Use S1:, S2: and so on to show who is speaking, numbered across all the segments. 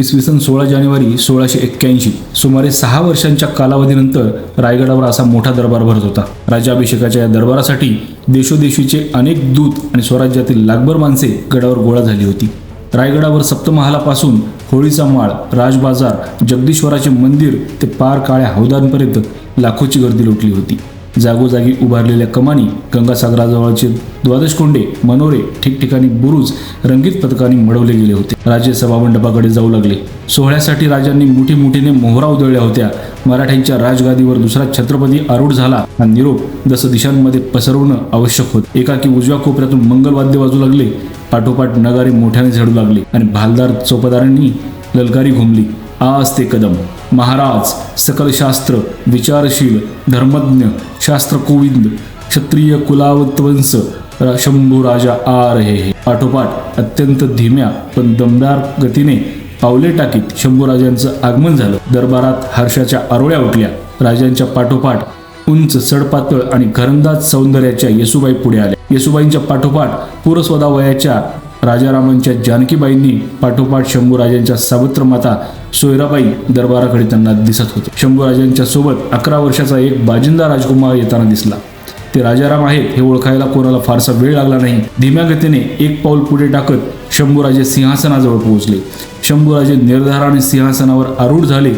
S1: इसवी सन सोळा जानेवारी सोळाशे एक्क्याऐंशी. सुमारे सहा वर्षांच्या कालावधीनंतर रायगडावर असा मोठा दरबार भरत होता. राज्याभिषेकाच्या या दरबारासाठी देशोदेशीचे अनेक दूत आणि स्वराज्यातील लाखभर माणसे गडावर गोळा झाली होती. रायगडावर सप्तमहालापासून होळीचा माळ राजबाजार जगदीश्वराचे मंदिर ते पार काळ्या हौदांपर्यंत लाखोची गर्दी लोटली होती. जागोजागी उभारलेल्या कमानी गंगासागराजवळचे द्वादश कोंडे मनोरे ठिकठिकाणी बुरुज रंगीत पथकांनी मडवले गेले होते. राजे सभामंडपाकडे जाऊ लागले. सोहळ्यासाठी राजांनी मोठी मोठीने मोहरा उधळल्या होत्या. मराठ्यांच्या राजगादीवर दुसरा छत्रपती आरूढ झाला. हा निरोप दस दिशांमध्ये पसरवणं आवश्यक होत. एकाकी उजव्या कोपऱ्यातून मंगलवाद्य वाजू लागले. पाठोपाठ नगारे मोठ्याने झडू लागले आणि भालदार चौपदारांनी ललकारी घुमली. आज ते कदम महाराज सकल शास्त्र विचारशील धर्मज्ञ शास्त्रकोविंद क्षत्रिय कुलावतवंश शंभू राजा आ रहे हे. पाठोपाठ अत्यंत धीम्या पण दमदार गतीने पावले टाकीत शंभूराजांचं आगमन झालं. दरबारात हर्षाच्या आरोळ्या उठल्या. राजांच्या पाठोपाठ उंच सडपातळ आणि घरंदाज सौंदर्याच्या येसुबाई पुढे आल्या. येसुबाईंच्या पाठोपाठ पुरस्वदा वयाच्या राजारामांच्या जानकीबाईंनी पाठोपाठ शंभूराजांच्या सावत्र माता सोयराबाई दरबाराकडे त्यांना दिसत होते. शंभूराजांच्या सोबत अकरा वर्षाचा एक बाजिंदा राजकुमार येताना दिसला. ते राजाराम आहेत हे ओळखायला कोणाला फारसा वेळ लागला नाही. धीम्या गतीने एक पाऊल पुढे टाकत शंभूराजे सिंहासनाजवळ पोहोचले. शंभूराजे निर्धाराने सिंहासनावर आरूढ झाले.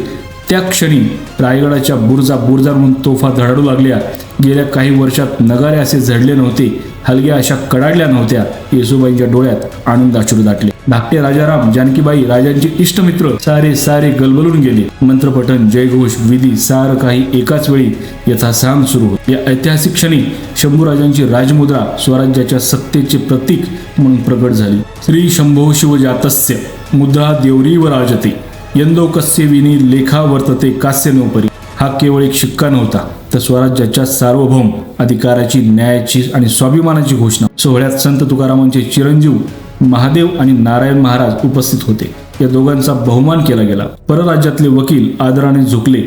S1: त्या क्षणी रायगडाच्या बुरजा बुरजा म्हणून तोफा धडाडू लागल्या. गेल्या काही वर्षात नगारे असे झडले नव्हते. हलग्या अशा कडाडल्या नव्हत्या. येसुबाईंच्या डोळ्यात आनंद अश्रू दाटले. धाकटे राजाराम जानकीबाई राजांचे इष्टमित्र सारे सारे गलबलून गेले. मंत्रपठन जयघोष विधी सार काही एकाच वेळी यथासांग सुरू होते. या ऐतिहासिक क्षणी शंभूराजांची राजमुद्रा स्वराज्याच्या सत्तेचे प्रतीक म्हणून प्रगट झाली. श्री शंभो शिवजातस्य मुद्रा देवरीव राजते. यंदो कस्य विनी लेखा वर्तते कास्य नोपरी. हा केवळ एक शिक्का नव्हता. तर स्वराज्याच्या सार्वभौम अधिकाराची न्यायाची आणि स्वाभिमानाची घोषणा. सोहळ्यात संत तुकारामांचे चिरंजीव महादेव आणि नारायण महाराज उपस्थित होते. या दोघांचा बहुमान केला गेला. परराज्यातले वकील आदराने झुकले.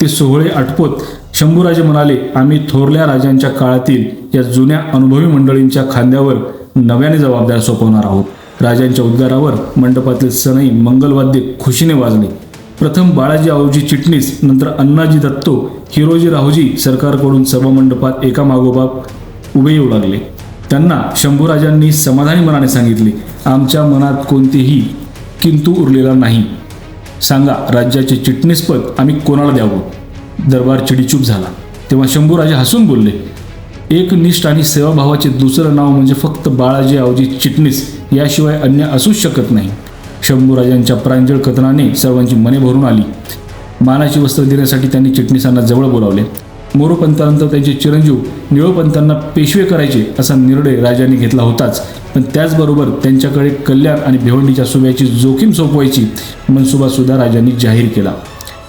S1: ते सोहळे आटपत शंभूराजे म्हणाले आम्ही थोरल्या राजांच्या काळातील या जुन्या अनुभवी मंडळींच्या खांद्यावर नव्याने जबाबदार सोपवणार आहोत. राजांच्या उद्गारावर मंडपातील सनई मंगलवाद्य खुशीने वाजले. प्रथम बाळाजी आऊजी चिटणीस नंतर अण्णाजी दत्तो हिरोजी राहुजी सरकारकडून सभामंडपात एकामागोबाप उभे येऊ लागले. त्यांना शंभूराजांनी समाधानी मनाने सांगितले आमच्या मनात कोणतेही किंतू उरलेला नाही. सांगा राज्याचे चिटणीसपद आम्ही कोणाला द्यावं? दरबार चिडीचूप झाला. तेव्हा शंभूराजे हसून बोलले एकनिष्ठ आणि सेवाभावाचे दुसरं नाव म्हणजे फक्त बाळाजी आवजी चिटणीस याशिवाय अन्य असूच शकत नाही. शंभूराजांच्या प्रांजळ कथनाने सर्वांची मने भरून आली. मानाची वस्त्र देण्यासाठी त्यांनी चिटणीसांना जवळ बोलावले. मोरोपंतानंतर त्यांचे चिरंजीव निळोपंतांना पेशवे करायचे असा निर्णय राजांनी घेतला होताच. पण त्याचबरोबर त्यांच्याकडे कल्याण आणि भिवंडीच्या सुभ्याची जोखीम सोपवायची मनसुबा सुद्धा राजांनी जाहीर केला.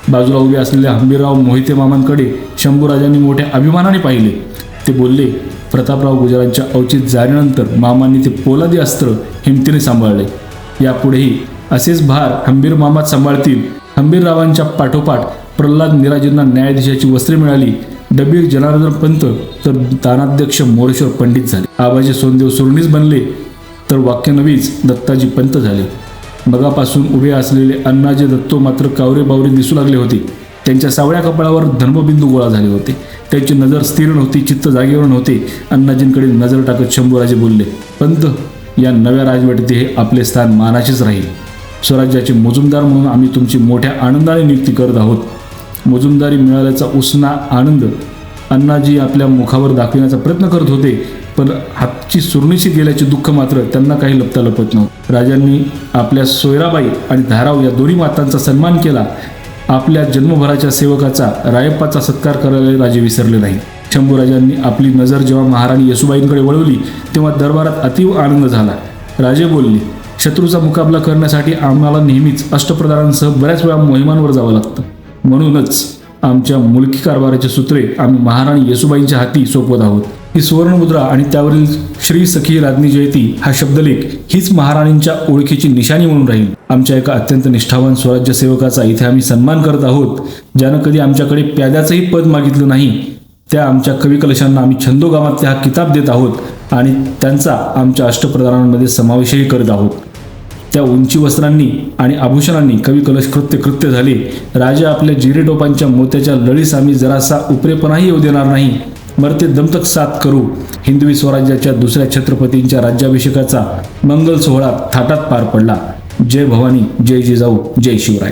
S1: बाजूला उभे असलेल्या हंबीरराव मोहिते मामांकडे शंभूराजांनी मोठ्या अभिमानाने पाहिले. ते बोलले प्रतापराव गुजरांच्या अवचित जाण्यानंतर मामांनी ते पोलादी अस्त्र हिमतीने सांभाळले. यापुढेही असेच भार हंबीर मामात सांभाळतील. हंबीररावांच्या पाठोपाठ प्रल्हाद निराजींना न्यायाधीशाची वस्त्रे मिळाली. डबीर जनार्दन पंत तर दानाध्यक्ष मोरेश्वर पंडित झाले. आबाजी सोनदेव सुरणीस बनले तर वाक्यनवीज दत्ताजी पंत झाले. मगापासून उभे असलेले अण्णाजी दत्तो मात्र कावरे बावरे दिसू लागले होते. त्यांच्या सावळ्या कपाळावर धर्मबिंदू गोळा झाले होते. त्यांची नजर स्थिर नव्हती चित्त जागेवर नव्हते. अण्णाजींकडे नजर टाकत शंभूराजे बोलले पंत या नव्या राजवटीत हे आपले स्थान मानाचेच राहील. स्वराज्याचे मुजुमदार म्हणून आम्ही तुमची मोठ्या आनंदाने नियुक्ती करत आहोत. मुजुमदारी मिळाल्याचा उसना आनंद अण्णाजी आपल्या मुखावर दाखविण्याचा प्रयत्न करत होते पण हातची सुरणीशी गेल्याचे दुःख मात्र त्यांना काही लपता लपत नव्हतं. राजांनी आपल्या सोयराबाई आणि धाराव या दोन्ही मातांचा सन्मान केला. आपल्या जन्मभराच्या सेवकाचा रायप्पाचा सत्कार करायला राजे विसरले नाही शंभूराजांनी आपली नजर जेव्हा महाराणी येसुबाईंकडे वळवली तेव्हा दरबारात अतीव आनंद झाला. राजे बोलले शत्रूचा मुकाबला करण्यासाठी आम्हाला नेहमीच अष्टप्रधानांसह बऱ्याच वेळा मोहिमांवर जावं लागतं. म्हणूनच आमच्या मुलकी कारभाराची सूत्रे आम्ही महाराणी येसुबाईंच्या हाती सोपवत आहोत. ही सुवर्णमुद्रा आणि त्यावरील श्री सखी राज्ञी जयती हा शब्दलेख हीच महाराणींच्या ओळखीची निशाणी म्हणून राहील. आमच्या एका अत्यंत निष्ठावान स्वराज्य सेवकाचा इथे आम्ही सन्मान करत आहोत ज्यानं कधी आमच्याकडे प्याद्याचंही पद मागितलं नाही त्या आमच्या कविकलशांना आम्ही छंदोगामातले हा किताब देत आहोत आणि त्यांचा आमच्या अष्टप्रधानांमध्ये समावेशही करत आहोत. त्या उंची वस्त्रांनी आणि आभूषणांनी कवी कलश कृत्य कृत्य झाले. राजा आपल्या जिरेटोपांच्या मोत्याच्या लळीस आम्ही जरासा उपरेपणाही येऊ देणार नाही. मरते दमतक साथ करू. हिंदवी स्वराज्याच्या दुसऱ्या छत्रपतींच्या राज्याभिषेकाचा मंगल सोहळा थाटात पार पडला. जय भवानी जय जिजाऊ जय शिवराय.